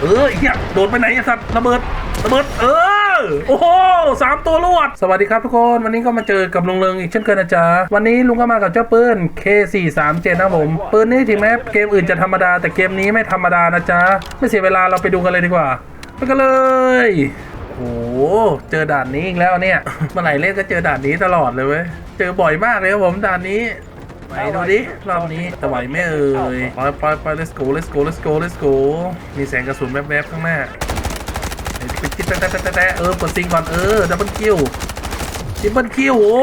เออไอ้เฮียโดดไปไหนไอ้สัตว์ระเบิดระเบิดเออโอ้โหสามตัวรวด สวัสดีครับทุกคนวันนี้ก็มาเจอกับลุงเริงอีกเช่นเคยนะจ๊ะวันนี้ลุงก็มากับเจ้าปืน K437 นะผมปืนนี้ถึงแม้เกมอื่นจะธรรมดาแต่เกมนี้ไม่ธรรมดานะจ๊ะไม่เสียเวลาเราไปดูกันเลยดีกว่าไปกันเลยโอ้โหเจอด่านนี้อีกแล้วเนี่ยเมื่อไหร่เล่นก็เจอด่านนี้ตลอดเลยเว้ยเจอบ่อยมากเลยครับผมด่านนี้ ไปดูดิรอบนี้จะไหวไหมเอ่ยไปไปไป let's go let's go let's go let's go มีแสงกระสุนแวบๆข้างหน้าปิดจิ๊บแตะแตะแตะแตะเออเปิดซิงก่อนเออดับเบิลคิวทิปเปิลคิวโอ้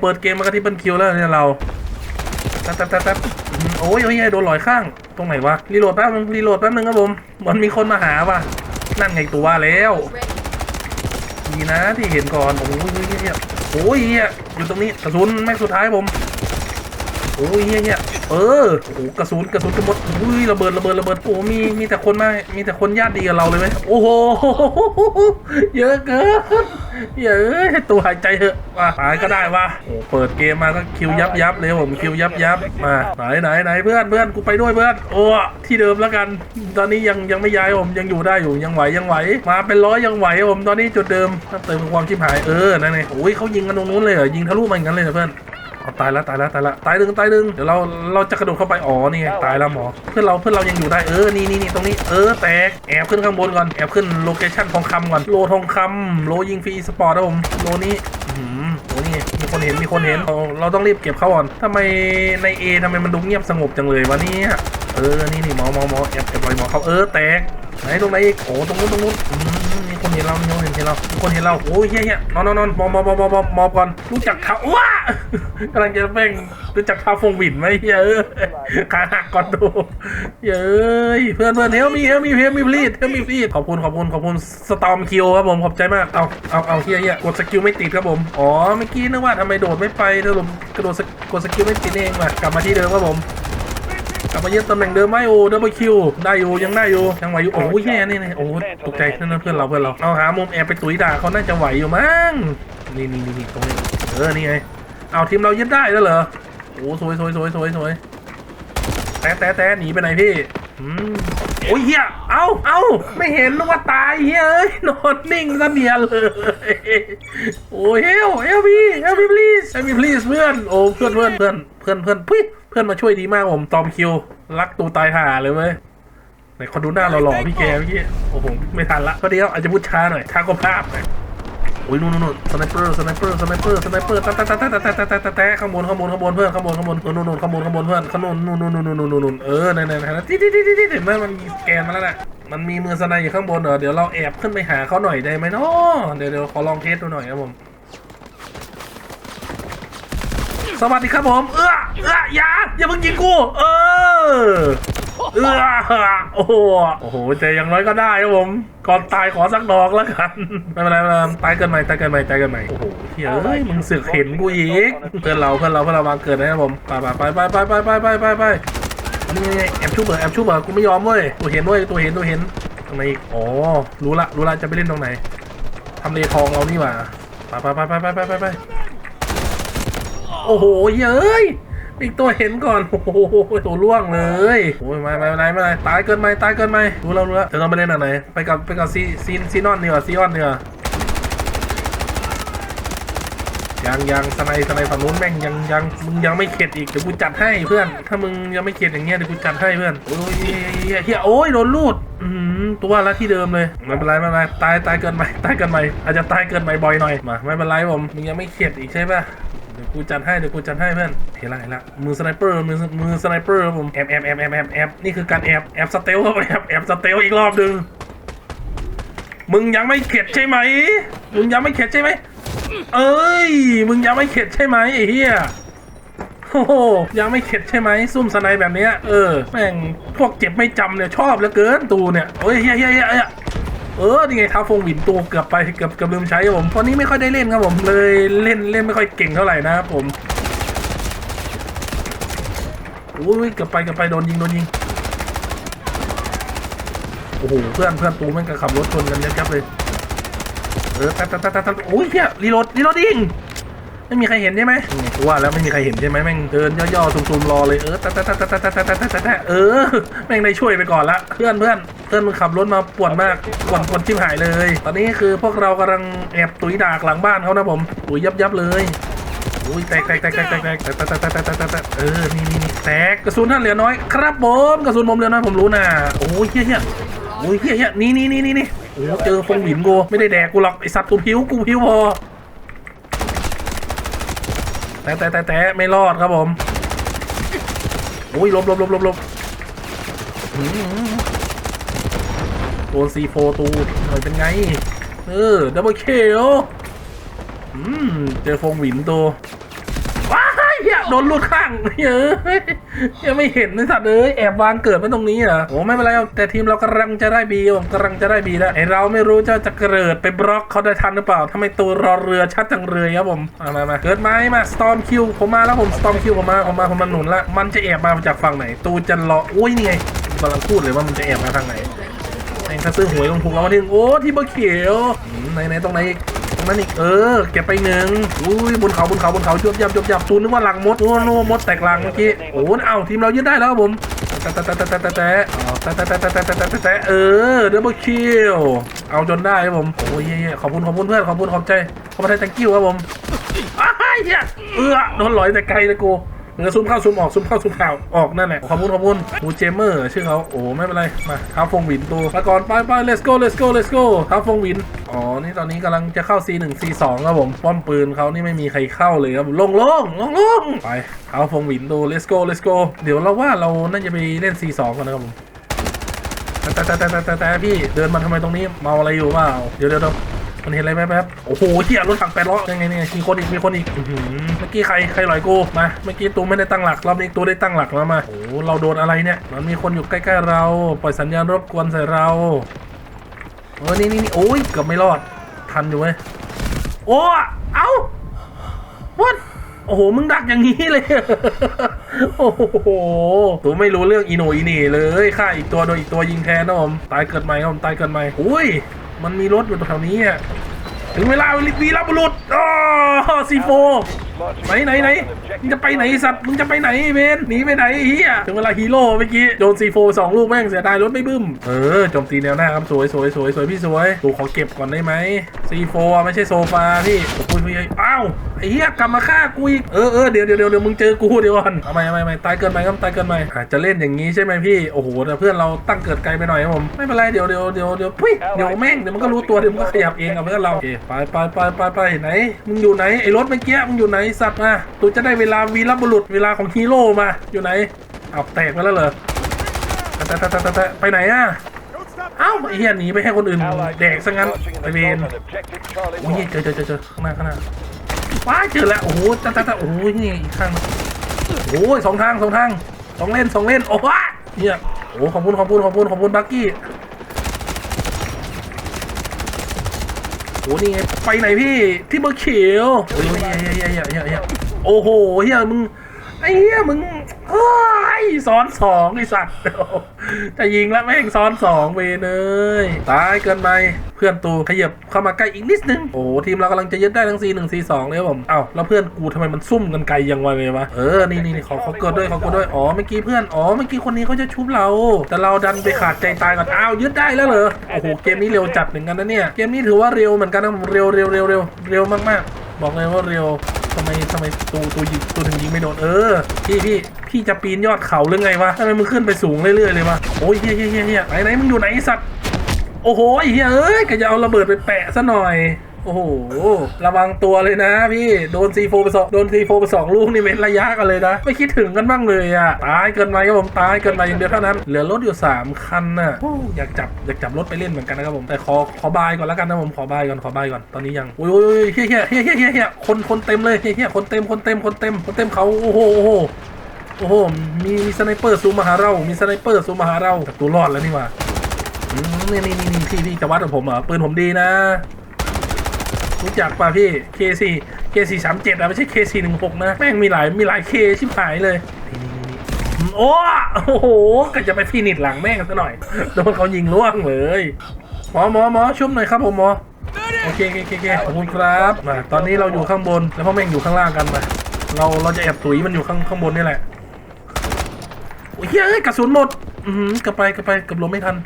เปิดเกมมาก็ทิปเปิลคิวแล้วเนี่ยเราแตะแตะแตะแตะอืมโอ้ยโอ้ยโดนลอยข้างตรงไหนวะรีโหลดแป๊บนึงรีโหลดแป๊บนึงครับผมมันมีคนมาหาว่ะนั่นไงตัวแล้วดีนะที่เห็นก่อนโอ้ยเฮียโอ้ยเฮียอยู่ตรงนี้กระสุนแม็กสุดท้ายผม อ้ยเฮียเฮียเออโอ้โหกระสุนกระสุนจะหมดอุ้ยระเบิดระเบิดระเบิดโอ้มีมีแต่คนมามีแต่คนญาติดีกับเราเลยไหมโอ้โหเยอะเกินเยอะให้ตัวหายใจเถอะว่าตายก็ได้ว่ะโอ้เปิดเกมมาก็คิวยับยับเลยผมคิวยับยับมาไหนไหนไหนเพื่อนเพื่อนกูไปด้วยเพื่อนโอ้ที่เดิมแล้วกัน ตอนนี้ยังยังไม่ย้ายผมยังอยู่ได้อยู่ยังไหวยังไหว มาเป็นร้อยยังไหวผมตอนนี้จุดเดิมเติมความชิบหายเออนั่นไงโอ้ยเขายิงกันตรงนู้นเลยเหรอยิงทะลุมาอย่างนั้นเลยเพื่อน เอาตายแล้วตายแล้วตายแล้วตายดึงตายดึงเดี๋ยวเราเราจะกระโดดเข้าไปอ๋อนี่ไงตายแล้วหมอ เพื่อนเราเพื่อนเรายังอยู่ได้เออนี่นี่นี่ตรงนี้เออแตกแอบขึ้นข้างบนก่อนแอบขึ้นโลเคชั่นทองคำก่อนโลทองคำโลยิงฟรีสปอร์ตนะผมโลนี้อื้อหือโอ้นี่ไงมีคนเห็นมีคนเห็นเราเราต้องรีบเก็บเขาก่อนทำไมในเอทำไมมันดูเงียบสงบจังเลยวะเนี่ยเออนี่นี่หมอหมอหมอแอบแอบปล่อยหมอเขาเออแตกไหนตรงไหนอีกโอ้ตรงนู้นตรงนู้นอืมมี คนเห็นเรามีคนเห็นเรามีคนเห็นเราโอ้ยเฮียเฮียนอนนอนนอนมอมอมอมอมอมอก่อนรู้จักเขาว้ากำลังจะแม่งรู้จักเขาฟงหวินไหมเฮียเออขาหักก่อนดูเย้ยเพื่อนเพื่อนเฮลมีเฮลมีเฮลมีพลีดเฮลมีพลีดขอบคุณขอบคุณขอบคุณสตอมคิวครับผมขอบใจมากเอาเอาเอาเฮียเฮียกดสกิลไม่ติดครับผมอ๋อเมื่อกี้นึกว่าทำไมโดดไม่ไปสรุปกระโดดกดสกิลไม่ติดเองว่ะกลับมาที่เดิมครับผม กลับมาเยึดตำแหน่งเดิมไหมโอ้ดับเบิลคิวได้อยู่ยังได้อยู่ยังไหวอยู่โอ้ยแย่นี่นี่โอ้ตกใจนั่นเพื่อนเราเพื่อนเราเอาหามุมแอบไปตุ๋ยด่าเขาน่าจะไหวอยู่มั้งนี่นี่นี่ตรงนี้เออนี่ไงเอาทีมเรายึดได้แล้วเหรอโอ้สวยสวยสวยสวยสวยแต่แต่แต่หนีไปไหนพี่โอ้ยเฮียเอาเอาไม่เห็นนึกว่าตายเฮียเอ้ยนอนนิ่งซะเดียเลยโอ้ยเฮลเฮลพี่เฮลพี่ please เฮลพี่ please เพื่อนโอ้เพื่อนเพื่อนเพื่อนเพื่อนเพื่อนเพื่อน เพื่อนมาช่วยดีมากผมตอมคิว รักตูตายห่าเลยเว้ยไหนขอดูหน้าหล่อๆพี่แกเมื่อกี้โอ้โหไม่ทันละก็เดียวอาจจะพูดช้าหน่อยช้ากว่าภาพหน่อยโอ้ยนู่นนู่นนู่นสไนเปอร์สไนเปอร์สไนเปอร์สไนเปอร์ตะตะตะตะตะตะตะตะตะตะข้างบนข้างบนข้างบนเพื่อนข้างบนข้างบนนู่นนู่นข้างบนข้างบนเพื่อนข้างนู่นนู่นนู่นนู่นนู่นนู่นนู่นเออนั่นนั่นนั่นที่ที่ที่ที่เห็นไหมมันมีสแกนมาแล้วน่ะมันมีมือสไนอยู่ข้างบนเหรอเดี๋ยวเราแอบขึ้นไปหาเขาหน่อยได้ไหมเนาะเดี๋ยวเดี๋ยวขอลองเทสดูหน่อยครับผม สวัสดีครับผม เอื้อเอื้ออย่าอย่าเพิ่งยิงกู เออ เอื้อโอ้โห โอ้โหแต่อย่างน้อยก็ได้ครับผม ก่อนตายขอสักดอกแล้วกัน ไม่เป็นไรไม่เป็นไรตายเกินใหม่ตายเกินใหม่ตายเกินใหม่ โอ้โหเฮ้ยมึงเสือกเห็นกูอีก เพื่อนเราเพื่อนเราเพื่อนเราวางเกิดนะครับผม ไปไปไปไปไปไปไปไปไปนี่ไงแอบชูเบอร์แอบชูเบอร์กูไม่ยอมเว้ยตัวเห็นเว้ยตัวเห็นตัวเห็นตรงไหนอีกอ๋อรู้ละรู้ละจะไปเล่นตรงไหนทำเลทองเรานี่หว่าไปไปไปไปไปไปไป โอ้โหเย้ยอีกตัวเห็นก่อน โอ้โหตัวล่วงเลยโอ้ยไม่ไม่ไม่ไม่ไม่ตายเกินไหมตายเกินไหมรู้แล้วรู้แล้วจะต้องไปเล่นอันไหนไปกับไปกับซีซีซีนอนดีกว่าซีออนดีกว่ายังยังสไนสไนฝั่งนู้นแม่งยังยังมึงยังไม่เข็ดอีกเดี๋ยวกูจัดให้เพื่อน ถ้ามึงยังไม่เข็ดอย่างเงี้ยเดี๋ยวกูจัดให้เพื่อน โอ้ยเฮียเฮียโอ้ยโดนลูดอืมตัวละที่เดิมเลยไม่เป็นไรไม่เป็นไรตายตายเกินไปตายเกินไปอาจจะตายเกินไปบ่อยหน่อยมาไม่เป็นไรผมมึงยังไม่เข็ดอีกใช่ปะ ดี๋ยวกูจัดให้เดี๋ยวกูจัดให้เพื่อนเห็นละเห็นละมือสไนเปอร์มือมือสไนเปอร์ผมแอบแอบแอบแอบแอบแอบนี่คือการแอบแอบสเตลครับแอบแอบสเตลอีกรอบหนึ่งมึงยังไม่เข็ดใช่ไหมมึงยังไม่เข็ดใช่ไหมเอ้ย มึงยังไม่เข็ดใช่ไหมไอ้เหี้ยโอ้โหยังไม่เข็ดใช่ไหมซุ่มสไนแบบเนี้ยเออแม่งพวกเจ็บไม่จำเนี่ยชอบเหลือเกินตูเนี่ยโอ้ยเฮียเฮียเฮีย เออนี่ไงท้าฟงหวินตัวเกือบไปเกือบเกือบลืมใช้ครับผมตอนนี้ไม่ค่อยได้เล่นครับผมเลยเล่นเล่นไม่ค่อยเก่งเท่าไหร่นะครับผมอุ้ยเกือบไปเกือบไปโดนยิงโดนยิงโอ้โหเพื่อนเพื่อนตูแม่งก็ขับรถชนกันยับยับเลยเออตัดตัดตัดตัดตัดโอ้ยเฮียรีโหลดรีโหลดยิงไม่มีใครเห็นใช่ไหมกูว่าแล้วไม่มีใครเห็นใช่ไหมแม่งเดินย่อๆซูมๆรอเลยเออตัดตัดตัดตัดตัดตัดตัดตัดเออแม่งได้ช่วยไปก่อนละเพื่อนเพื่อน เพื่อนมึงขับรถมาป่วนมากป่วนป่วนชิบหายเลย ตอนนี้คือพวกเรากำลังแอบตุยดากหลังบ้านเขานะผมตุยยับยับเลยอุ้ยแตกแตกแตกแตกแตกแตกแตกแตกแตกแตกแตกเออนี่นี่แตกกระสุนท่านเหลือน้อยครับผมกระสุนผมเหลือน้อยผมรู้นะโอ้ยเฮี้ยเฮี้ยโอ้ยเฮี้ยเฮี้ยนี่นี่นี่นี่นี่โอ้เจอฟงหวินกูไม่ได้แดกกูหรอกไอสัตว์กูพิ้วกูพิ้วพอแต่แต่แต่แต่ไม่รอดครับผมโอ้ยลบลบลบลบลบ โดนซีโฟตูดหน่อยเป็นไง เออดับเบิลเคลอืม เจอฟงหวินตัวว้ายเฮียโดนลูดข้างเฮ้ยยังไม่เห็นนะสัตว์เอ้ยแอบวางเกิดไว้ตรงนี้เหรอโอ้ไม่เป็นไรหรอกแต่ทีมเรากำลังจะได้บีผมกำลังจะได้บีแล้วไอเราไม่รู้จะจะเกิดไปบล็อกเขาได้ทันหรือเปล่าทำไมตัวรอเรือชัดจังเลยครับผมมามามาเกิดไหมมาสตอมคิวผมมาแล้วผมสตอมคิวผมมาผมมาผมมาหนุนละมันจะแอบมาจากฝั่งไหน ตูจะรออุ้ยนี่ไงกำลังพูดเลยว่ามันจะแอบมาทางไหน แม่งถ้าซื้อหวยลงทุนเรามาถึงโอ้ที่เบอร์เขียวไหนไหนตรงไหนอีกตรงนั้นอีกเออเก็บไปหนึ่งอุ้ยบนเขาบนเขาบนเขาจบยับจบยับตูนนึกว่าหลังมดโอ้โนมดแตกหลังเมื่อกี้โอ้เอ้าทีมเรายึดได้แล้วผมแต่แต่แต่แต่แต่แต่แต่แต่แต่แต่แต่แต่แต่แต่แต่เออเดบเบิลคิวเอาจนได้ครับผมโอ้ยเย่ขอบคุณขอบคุณเพื่อนขอบคุณขอบใจขอบใจ thank you ครับผมอ้ายเหี้ยเออโดนลอยแต่ไกลเลยกู เออซูมเข้าซูมออกซูมเข้าซูมเข้าออกนั่นแหละขอบคุณขอบคุณบูเจมเมอร์ชื่อเขาโอ้ไม่เป็นไรมาท้าฟงวินตัวมาก่อนไปไป let's go let's go let's go ท้าฟงวินอ๋อนี่ตอนนี้กำลังจะเข้า C1 C2 ครับผมป้อมปืนเขานี่ไม่มีใครเข้าเลยครับลงลงลงลงไปท้าฟงวินตัว let's go let's go เดี๋ยวเราว่าเราน่าจะไปเล่น C2 กันนะครับผมแต่แต่แต่แต่แต่แต่พี่เดินมาทำไมตรงนี้เมาอะไรอยู่เปล่าเดี๋ยวเดี๋ยวเดี๋ยว มันเห็นอะไรไหมแป๊บโอ้โหเหี้ยรถถังแปดล้อยังไงเนี่ยมีคนอีกมีคนอีกเมื่อกี้ใครใครลอยกูมาเมื่อกี้ตูไม่ได้ตั้งหลักรอบนี้ตูได้ตั้งหลักแล้วมาโอ้เราโดนอะไรเนี่ยมันมีคนอยู่ใกล้ๆเรา ปล่อยสัญญาณรบกวนใส่เราเออนี่นี่นี่โอ้ยเกือบไม่รอดทันอยู่เว้ยโอ้เอ้าวัดโอ้โห มึงดักอย่างนี้เลย โอ้โห ตัวไม่รู้เรื่องอีโนอีนี่เลยฆ่าอีกตัวโดยอีกตัวยิงแทนนะผม ตายเกิดใหม่ครับผม ตายเกิดใหม่ อุ้ย มันมีรถอยู่แถวนี้อะถึงเวลาวีรบุรุษอ๋อซีโฟ ไหนไหนไหนมึงจะไปไหนสัตว์มึงจะไปไหนเวนหนีไปไหนเฮียถึงเวลาฮีโร่เมื่อกี้โดนซีโฟสองลูกแม่งเสียดายรถไม่บึ้มเออโจมตีแนวหน้าครับสวยสวยสวยสวยพี่สวยดูขอเก็บก่อนได้ไหมซีโฟไม่ใช่โซฟาพี่โอ้ยพี่อ้าวไอ้เฮียกลับมาฆ่ากูอีกเออเออเดี๋ยวเดี๋ยวเดี๋ยวมึงเจอกูเดี๋ยวก่อนทำไมทำไมทำไมตายเกินไปครับตายเกินไปอาจจะเล่นอย่างนี้ใช่ไหมพี่โอ้โหแต่เพื่อนเราตั้งเกิดไกลไปหน่อยครับผมไม่เป็นไรเดี๋ยวเดี๋ยวเดี๋ยวเดี๋ยวพุ้ยเดี๋ยวแม่งเดี๋ยวมันก็รู้ตัวเดี๋ยวมันก็ขยับเองกับเพื่อนเราโอเคไปไปไปไปไปไหนมึงอยู่ไหนไอ้รถเมื่อกี้มึงอยู่ไหนสัตว์มาตูจะได้เวลาวีรบุรุษเวลาของฮีโร่มาอยู่ไหนเอาแตกไปแล้วเหรอแต่แต่แต่แต่ไปไหนอะเอ้าไอ้เหี้ยหนีไปให้คนอื่นแดกซะงั้นไปเวรโอ้ยเจอเจอเจอเจอข้างหน้าข้างหน้าว้าเจอแล้วโอ้โหแต่แต่แต่โอ้ยนี่อีกข้างหนึ่งโอ้ยสองทางสองทางสองเล่นสองเล่นโอ้ยเนี่ยโอ้ขอบคุณขอบคุณขอบคุณขอบคุณบักกี้ โอ้นี่ไงไปไหนพี่ที่เบอร์เขียวโอ้ยเฮียเฮียเฮียเฮียเฮียเฮียโอ้โหเฮียมึงไอ้เฮียมึงเฮ้ยสอนสองไอ้สัตว์ จะยิงแล้วแม่งซ้อนสองเวเลย ตายเกินไปเพื่อนตูขยับเข้ามาใกล้อีกนิดนึง โอ้ทีมเรากำลังจะยึดได้ทั้ง C 1 C 2 เลยครับผม เอ้าแล้วเพื่อนกูทำไมมันซุ่มกันไกลยังวะเลยวะ เออ นี่นี่นี่ขอขอเกิดด้วยเขอเกิดด้วย อ๋อเมื่อกี้เพื่อน อ๋อเมื่อกี้คนนี้เขาจะชุบเรา แต่เราดันไปขาดใจตายก่อน อ้าวยึดได้แล้วเหรอ โอ้โหเกมนี้เร็วจัดเหมือนกันนะเนี่ย เกมนี้ถือว่าเร็วเหมือนกันนะเร็วเร็วเร็วเร็วเร็วมากๆ บอกเลยว่าเร็วทำไมทำไมตูตูยิงตูถึงยิงไม่โดนเออพี่พี่ พี่จะปีนยอดเขาหรือไงวะทำไมมึงขึ้นไปสูงเรื่อยๆเลยวะโอ้ยเฮียเฮียเฮียไหนไหนมึงอยู่ไหนสัตว์โอ้โหเฮียเอ้ยก็จะเอาระเบิดไปแปะซะหน่อยโอ้โห ระวังตัวเลยนะพี่ โดนซีโฟไปสองโดนซีโฟไปสองลูกนี่เว้นระยะกันเลยนะ ไม่คิดถึงกันบ้างเลยอะ ตายเกินไปครับผม ตายเกินไปอย่างเดียวเท่านั้น เหลือรถอยู่สามคันน่ะออยากจับ อยากจับรถไปเล่นเหมือนกันนะครับผม แต่ขอ ขอบายก่อนแล้วกันนะผม ขอบายก่อน ขอบายก่อน ตอนนี้ยัง โอ้ยโอ้ยเฮียเฮียเฮียเฮียเฮียเฮียคน คนเต็มเลย เฮียเฮียคนเต็ม คนเต็ม คนเต็ม คนเต็มเขา โอ้โห โอ้โห มีมีสไนเปอร์ซูมมาหาเรา มีสไนเปอร์ซูมมาหาเราแต่ตัวรอดแล้วนี่ว่านี่นี่นี่นี่พี่พี่จะวัดกับผมเหรอปืนผมดีนะ รู้จักป่ะพี่ K4 K4 3 7 อะไม่ใช่ K4 1 6 นะแม่งมีหลายมีหลาย K ชิบหายเลยโอ้โหก็จะไปฟินิชหลังแม่งซะหน่อยโดนเขายิงล่วงเลยหมอหมอหมอชุบหน่อยครับผมหมอโอเคโอเคโอเคขอบคุณครับมาตอนนี้เราอยู่ข้างบนแล้วพ่อแม่งอยู่ข้างล่างกันมาเราเราจะแอบตุ๋ยมันอยู่ข้างข้างบนนี่แหละ อ้ยเฮ้ยกระสุนหมด อือหือกลับไปกลับไปเกับลมไม่ทัน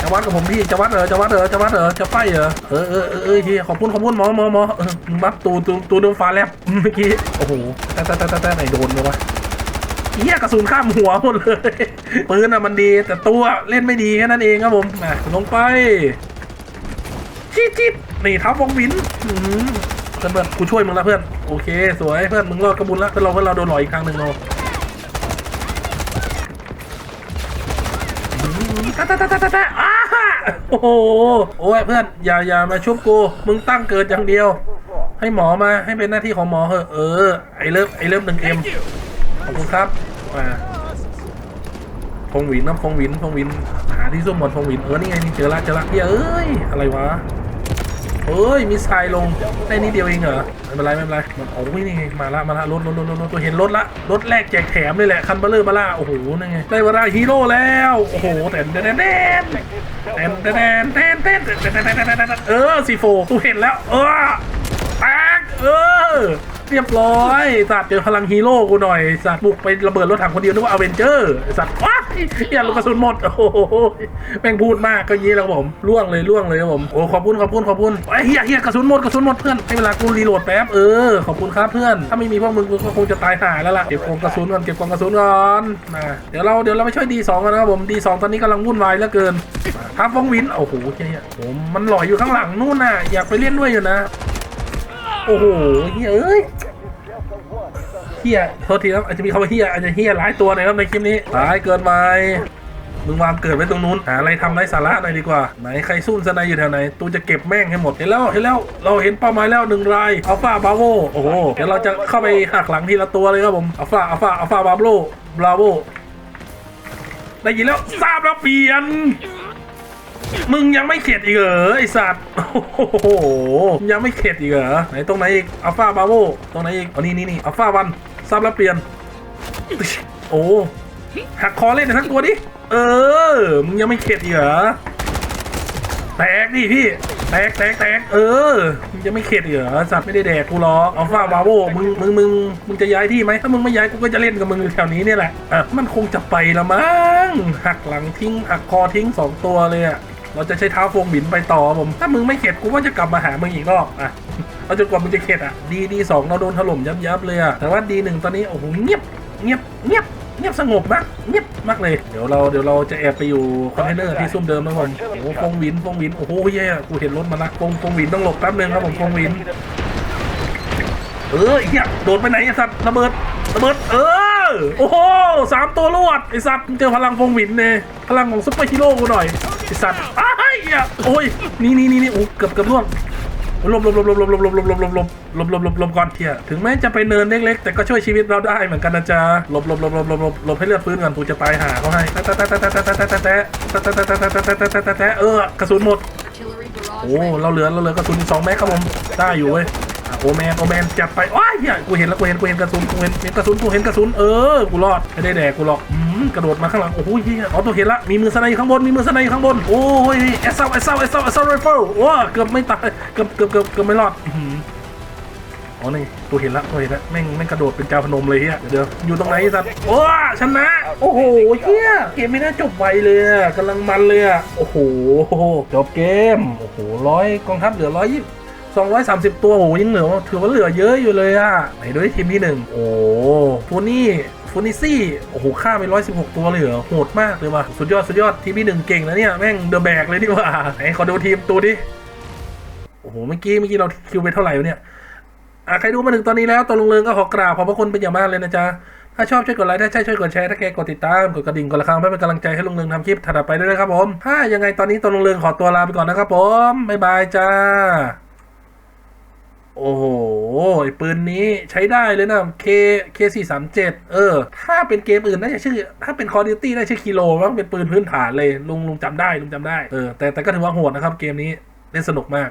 จะวัดกับผมพี่ จะวัดเหรอ จะวัดเหรอ จะวัดเหรอ จะไฟเหรอ เออเออเออเออเฮียขอบคุณขอบคุณหมอหมอหมอเออบัฟตูตูตูดวงฟ้าแลบเมื่อกี้ โอ้โห แต่แต่แต่แต่ไหนโดนเลยวะเฮียกระสุนข้ามหัวหมดเลย ปืนอะมันดี แต่ตัวเล่นไม่ดีแค่นั้นเองครับผมมาลงไปจิ๊ดจิ๊ดนี่ทับวงวินเพื่อนเพื่อนกูช่วยมึงแล้วเพื่อน โอเค สวยเพื่อนมึงรอดกระบุญแล้วเพื่อนเราเพื่อนเราโดนหลออีกครั้งหนึ่งเรา ตะตะตะตะตะตะอ้าโอ้โหโอ้ยเพื่อนอย่าอย่ามาชุบกูมึงตั้งเกิดอย่างเดียว ให้หมอมาให้เป็นหน้าที่ของหมอเหอะเออไอเลิฟไอเลิฟหนึ่งเอ็มขอบคุณครับมาพงวินนะพงวินพงวินหาที่ซุ่มหมดพงวินเออนี่ไงนี่เจอละเจอละเฮียเอ้ยอะไรวะเอ้ยมีทรายลงได้นิดเดียวเองเหรอ เป็นไรไม่เป็นไรมันโอ้ยนี่ไงมาละมาละรถรถรถรถรถตัวเห็นรถละรถแรกแจกแถมเลยแหละคันเบลเลอร์มาละโอ้โหนั่นไงได้เวลาฮีโร่แล้วโอ้โหแตนแตนแตนแตนแตนแตนแตนแตนแตนแตนแตนแตนแตนแตนเออซีโฟตัวเห็นแล้ว เออแตกเออเรียบร้อยสัตว์เจอพลังฮีโร่กูหน่อยสัตว์บุกไประเบิดรถถังคนเดียวนึกว่าอเวนเจอร์สัตว์ว้า อย่าลูกกระสุนหมด โอ้โหแม่งพูดมากก็ยี้แล้วผมล่วงเลยล่วงเลยครับผมโอ้ขอบคุณขอบคุณขอบคุณไอ้เฮียเฮียกระสุนหมดกระสุนหมดเพื่อนให้เวลากูรีโหลดแป๊บเออขอบคุณครับเพื่อนถ้าไม่มีพวกมึงกูก็คงจะตายห่าแล้วล่ะเก็บกองกระสุนก่อนเก็บกองกระสุนก่อนมาเดี๋ยวเราเดี๋ยวเราไปช่วยดีสองกันนะครับผมดีสองตอนนี้กำลังวุ่นวายเหลือเกินทับฟงวินโอ้โหเฮียผมมันหลอยอยู่ข้างหลังนู่นน่ะอยากไปเล่นด้วยอยู่นะ โอ้โหเฮียเอ้ย ฮียโทษทีครับอาจจะมีคำว่าเฮียอาจจะเฮียหลายตัวหน่อยครับในคลิปนี้ตายเกินไปมึงวางเกิดไว้ตรงนู้นหาอะไรทำไรสาระหน่อยดีกว่า ไหนใครซุ่มสนายอยู่แถวไหน ตูจะเก็บแม่งให้หมด เห็นแล้ว เห็นแล้ว เราเห็นเป้าหมายแล้วหนึ่งรายอัลฟาบาโวโอ้โห เดี๋ยวเราจะเข้าไปหักหลังทีละตัวเลยครับผมอัลฟาอัลฟาอัลฟาบาโวบราโวได้ยินแล้วทราบแล้วเปลี่ยน มึงยังไม่เข็ดอีกเหรอไอสัตว์ โอ้โห ยังไม่เข็ดอีกเหรอ ไหนตรงไหนอีกอัลฟาบาโวตรงไหนอีกอ๋อนี่นี่นี่อัลฟาวัน ทราบแล้วเปลี่ยน โอ้หักคอเล่นหน่ยทั้งตัวดิ เออ มึงยังไม่เข็ดอีกเหรอ แตกดิพี่ แตกแตกแตก เออ มึงจะไม่เข็ดอีกเหรอสัตว์ไม่ได้แดกกูหรอกอัลฟาบาโวมึง มึง มึง มึงจะย้ายที่ไหม ถ้ามึงไม่ย้ายกูก็จะเล่นกับมึงอยู่แถวนี้เนี่ยแหละ อะ มันคงจะไปละมั้ง หักหลังทิ้ง หักคอทิ้งสองตัวเลยอะ เราจะใช้เท้าฟงบินไปต่อผม ถ้ามึงไม่เข็ดกูก็จะกลับมาหามึงอีกรอบ อะ เอาจนกว่ามึงจะเข็ดอะดีดีสองเราโดนถล่มยับยับเลยอะแต่ว่าดีหนึ่งตอนนี้โอ้โหเงียบเงียบเงียบเงียบสงบมากเงียบมากเลยเดี๋ยวเราเดี๋ยวเราจะแอบไปอยู่คอนเทนเนอร์ที่ซุ่มเดิมนะผมโอ้โหฟงวินฟงวินโอ้โหเย่กูเห็นรถมาละฟงฟงวินต้องหลบแป๊บนึงครับผมฟงวิน เออไอ้เหี้ยโดดไปไหนไอ้สัตว์ระเบิดระเบิดเออโอ้โหสามตัวรวดไอ้สัตว์มึงเจอพลังฟงวินเนี่ยพลังของซุปเปอร์ฮีโร่กูหน่อยไอ้สัตว์อ้ายเหี้ยโอ้ยนี่นี่นี่นี่โอ้เกือบเกือบร่วง หลบหลบหลบหลบหลบหลบหลบหลบหลบหลบหลบหลบหลบหลบหลบก่อนเที่ยถึงแม้จะไปเนินเล็กๆ แต่ก็ช่วยชีวิตเราได้เหมือนกันนะจ๊ะหลบหลบหลบหลบหลบหลบหลบให้เลือดฟื้นก่อนกูจะตายหาเขาให้แตะแตะแตะแตะแตะแตะแตะแตะแตะแตะแตะแตะแตะแตะแตะแตะแตะแตะเออกระสุนหมดโอ้เราเหลือเราเหลือกระสุนอีกสองแม็กครับผมได้อยู่เว้ยโอแมนโอแมนจัดไปว้ายเหี้ยกูเห็นแล้วกูเห็นกูเห็นกระสุนกูเห็นเห็นกระสุนกูเห็นกระสุนเออกูรอดไม่ได้แดกกูหรอกอืม กระโดดมาข้างหลัง โอ้โหเฮียอ๋อตัวเห็นละ มีมือสไนอยู่ข้างบน มีมือสไนอยู่ข้างบน โอ้ยเอสเซลเอสเซลเอสเซลเอสเซลไรเฟิลโอ้เกือบไม่ตาย เกือบเกือบเกือบเกือบไม่รอดอ๋อนี่ตัวเห็นละตัวเห็นละแม่งแม่งกระโดดเป็นเจ้าพนมเลยเฮียเดี๋ยวอยู่ตรงไหนสัตว์โอ้ชนะ โอ้โหเฮียเกมไม่น่าจบไวเลยอะกำลังมันเลยอะโอ้โหจบเกมโอ้โหร้อยกองทัพเหลือร้อยยี่230 ตัวโอ้ยังเหลือถือว่าเหลือเยอะอยู่เลยอะไหนดูที่ทีมที่หนึ่งโอ้ฟูนี่ ฟูนิซี่โอ้โหฆ่าไป116ตัวเลยเหรอโหดมากเลยว่ะสุดยอดสุดยอดทีมที่หนึ่งเก่งนะเนี่ยแม่งเดอะแบกเลยดีกว่าไหนขอดูทีมตัวดิโอ้โหเมื่อกี้เมื่อกี้เราคิวไปเท่าไหร่เนี่ยอะใครดูมาถึงตอนนี้แล้วตอนลงเริงก็ขอกราบขอบพระคุณเป็นอย่างมากเลยนะจ๊ะถ้าชอบช่วยกดไลค์ถ้าใช่ช่วยกดแชร์ถ้าแกกดติดตามกดกระดิ่งกดละครั้งเพื่อเป็นกำลังใจให้ลุงเริงทำคลิปถัดไปด้วยนะครับผมถ้ายังไงตอนนี้ตอนลงเริงขอตัวลาไปก่อนนะครับผมบ๊ายบายจ้า โอ้โหปืนนี้ใช้ได้เลยนะ K K 4 3 7 เออ ถ้าเป็นเกมอื่นน่าจะชื่อ ถ้าเป็น Call of Duty น่าจะชื่อกิโลมั้งเป็นปืนพื้นฐานเลย ลุงลุงจำได้ลุงจำได้ เออ แต่แต่ก็ถือว่าโหดนะครับเกมนี้เล่นสนุกมาก